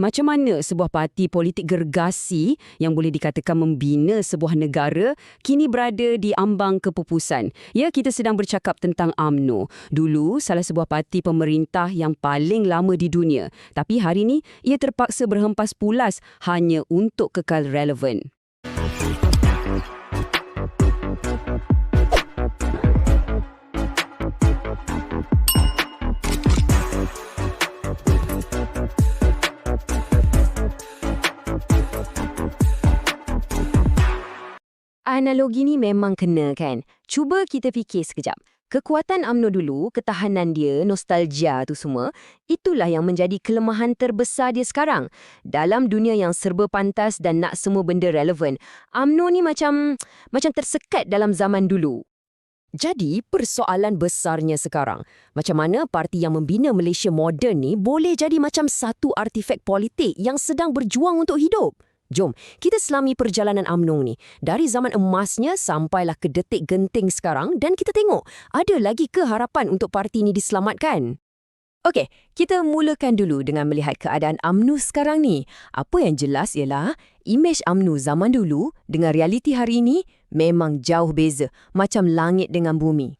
Macam mana sebuah parti politik gergasi yang boleh dikatakan membina sebuah negara kini berada di ambang kepupusan? Ya, kita sedang bercakap tentang AMNO. Dulu, salah sebuah parti pemerintah yang paling lama di dunia. Tapi hari ini, ia terpaksa berhempas pulas hanya untuk kekal relevan. Analogi ni memang kena kan? Cuba kita fikir sekejap. Kekuatan AMNO dulu, ketahanan dia, nostalgia tu semua, itulah yang menjadi kelemahan terbesar dia sekarang. Dalam dunia yang serba pantas dan nak semua benda relevan, AMNO ni macam macam tersekat dalam zaman dulu. Jadi, persoalan besarnya sekarang, macam mana parti yang membina Malaysia moden ni boleh jadi macam satu artifak politik yang sedang berjuang untuk hidup? Jom, kita selami perjalanan UMNO ni. Dari zaman emasnya sampailah ke detik genting sekarang dan kita tengok, ada lagi ke harapan untuk parti ini diselamatkan? Okey, kita mulakan dulu dengan melihat keadaan UMNO sekarang ni. Apa yang jelas ialah, imej UMNO zaman dulu dengan realiti hari ini memang jauh beza, macam langit dengan bumi.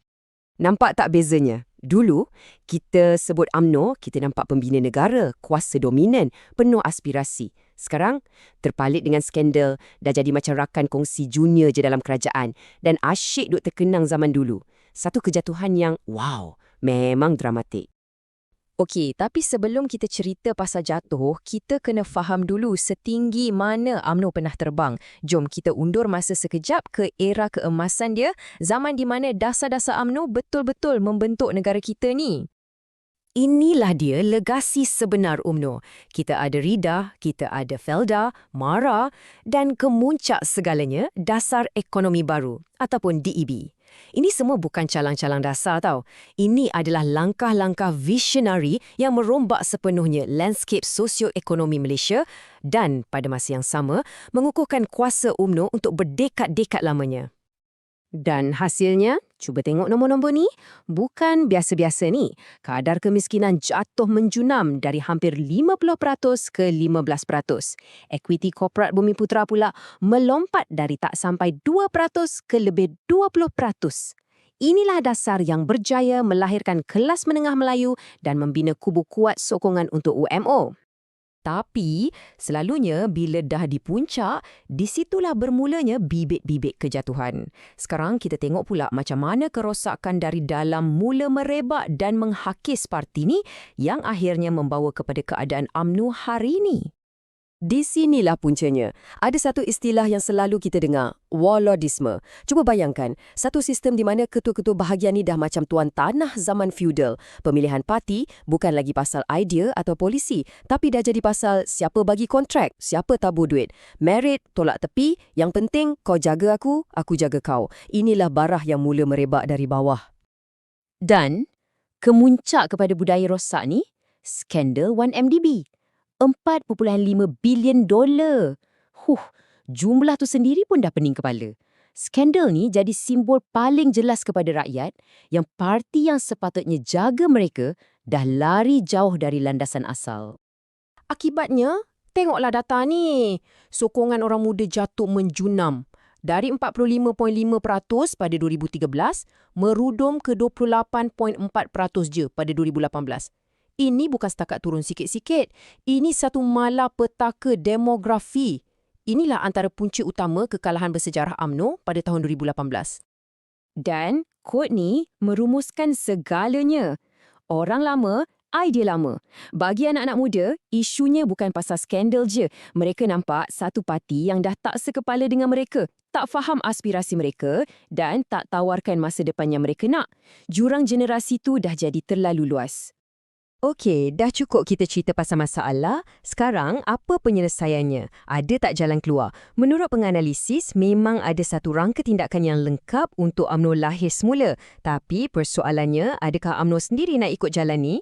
Nampak tak bezanya? Dulu, kita sebut UMNO, kita nampak pembina negara, kuasa dominan, penuh aspirasi. Sekarang, terpalit dengan skandal, dah jadi macam rakan kongsi junior je dalam kerajaan dan asyik duk terkenang zaman dulu. Satu kejatuhan yang, wow, memang dramatik. Okey, tapi sebelum kita cerita pasal jatuh, kita kena faham dulu setinggi mana AMNO pernah terbang. Jom kita undur masa sekejap ke era keemasan dia, zaman di mana dasar-dasar AMNO betul-betul membentuk negara kita ni. Inilah dia legasi sebenar UMNO. Kita ada Rida, kita ada Felda, Mara dan kemuncak segalanya dasar ekonomi baru ataupun DEB. Ini semua bukan calang-calang dasar tau. Ini adalah langkah-langkah visionary yang merombak sepenuhnya landscape sosioekonomi Malaysia dan pada masa yang sama mengukuhkan kuasa UMNO untuk berdekad-dekad lamanya. Dan hasilnya, cuba tengok nombor-nombor ni, bukan biasa-biasa ni. Kadar kemiskinan jatuh menjunam dari hampir 50% ke 15%. Equity korporat Bumi Putra pula melompat dari tak sampai 2% ke lebih 20%. Inilah dasar yang berjaya melahirkan kelas menengah Melayu dan membina kubu kuat sokongan untuk UMO. Tapi, selalunya bila dah di puncak, disitulah bermulanya bibit-bibit kejatuhan. Sekarang kita tengok pula macam mana kerosakan dari dalam mula merebak dan menghakis parti ni yang akhirnya membawa kepada keadaan UMNO hari ini. Di sinilah puncanya. Ada satu istilah yang selalu kita dengar, Wallodisme. Cuba bayangkan, satu sistem di mana ketua-ketua bahagian ni dah macam tuan tanah zaman feudal. Pemilihan parti bukan lagi pasal idea atau polisi, tapi dah jadi pasal siapa bagi kontrak, siapa tabur duit. Merit, tolak tepi, yang penting kau jaga aku, aku jaga kau. Inilah barah yang mula merebak dari bawah. Dan, kemuncak kepada budaya rosak ni, skandal 1MDB. 4.5 bilion dolar. Huh, jumlah tu sendiri pun dah pening kepala. Skandal ni jadi simbol paling jelas kepada rakyat yang parti yang sepatutnya jaga mereka dah lari jauh dari landasan asal. Akibatnya, tengoklah data ni. Sokongan orang muda jatuh menjunam. Dari 45.5% pada 2013, merudum ke 28.4% je pada 2018 ini bukan setakat turun sikit-sikit. Ini satu malapetaka demografi. Inilah antara punca utama kekalahan bersejarah AMNO pada tahun 2018. Dan ni merumuskan segalanya. Orang lama, idea lama. Bagi anak-anak muda, isunya bukan pasal skandal je. Mereka nampak satu parti yang dah tak sekepala dengan mereka, tak faham aspirasi mereka dan tak tawarkan masa depan yang mereka nak. Jurang generasi tu dah jadi terlalu luas. Okey, dah cukup kita cerita pasal masalah. Sekarang, apa penyelesaiannya? Ada tak jalan keluar? Menurut penganalisis, memang ada satu rangka tindakan yang lengkap untuk UMNO lahir semula. Tapi persoalannya, adakah UMNO sendiri nak ikut jalan ni?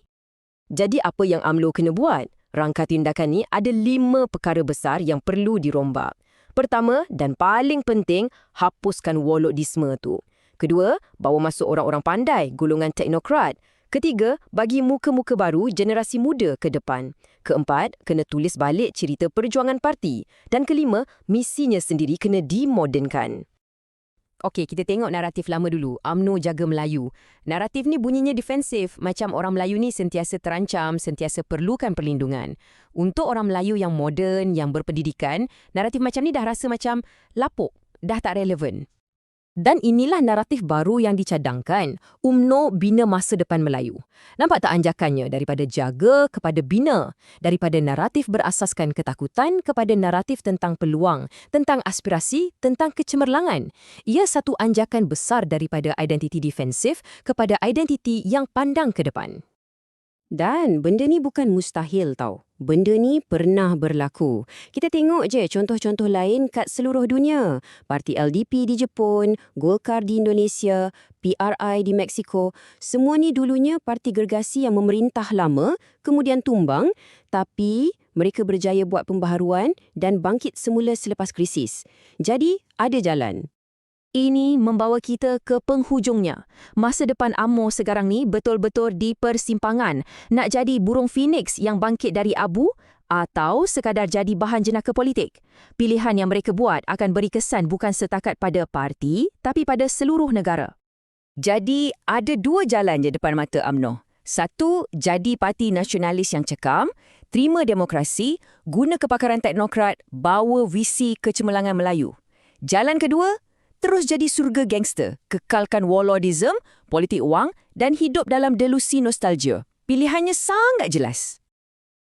Jadi apa yang UMNO kena buat? Rangka tindakan ni ada lima perkara besar yang perlu dirombak. Pertama dan paling penting, hapuskan wolodisme tu. Kedua, bawa masuk orang-orang pandai, golongan teknokrat. Ketiga, bagi muka-muka baru generasi muda ke depan. Keempat, kena tulis balik cerita perjuangan parti. Dan kelima, misinya sendiri kena dimodernkan. Okey, kita tengok naratif lama dulu. AMNO jaga Melayu. Naratif ni bunyinya defensif, macam orang Melayu ni sentiasa terancam, sentiasa perlukan perlindungan. Untuk orang Melayu yang moden, yang berpendidikan, naratif macam ni dah rasa macam lapuk, dah tak relevan. Dan inilah naratif baru yang dicadangkan, UMNO bina masa depan Melayu. Nampak tak anjakannya daripada jaga kepada bina, daripada naratif berasaskan ketakutan kepada naratif tentang peluang, tentang aspirasi, tentang kecemerlangan. Ia satu anjakan besar daripada identiti defensif kepada identiti yang pandang ke depan. Dan benda ni bukan mustahil tau. Benda ni pernah berlaku. Kita tengok je contoh-contoh lain kat seluruh dunia. Parti LDP di Jepun, Golkar di Indonesia, PRI di Mexico. Semua ni dulunya parti gergasi yang memerintah lama, kemudian tumbang, tapi mereka berjaya buat pembaharuan dan bangkit semula selepas krisis. Jadi, ada jalan. Ini membawa kita ke penghujungnya. Masa depan AMO sekarang ni betul-betul di persimpangan. Nak jadi burung phoenix yang bangkit dari abu atau sekadar jadi bahan jenaka politik. Pilihan yang mereka buat akan beri kesan bukan setakat pada parti tapi pada seluruh negara. Jadi, ada dua jalan je depan mata AMNO. Satu, jadi parti nasionalis yang cekam, terima demokrasi, guna kepakaran teknokrat, bawa visi kecemerlangan Melayu. Jalan kedua, terus jadi surga gangster, kekalkan warlordism, politik wang dan hidup dalam delusi nostalgia. Pilihannya sangat jelas.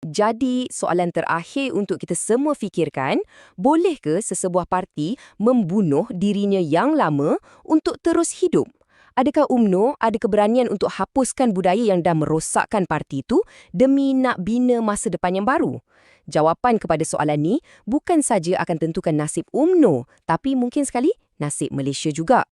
Jadi, soalan terakhir untuk kita semua fikirkan, boleh ke sesebuah parti membunuh dirinya yang lama untuk terus hidup? Adakah UMNO ada keberanian untuk hapuskan budaya yang dah merosakkan parti itu demi nak bina masa depan yang baru? Jawapan kepada soalan ni bukan saja akan tentukan nasib UMNO, tapi mungkin sekali nasib Malaysia juga.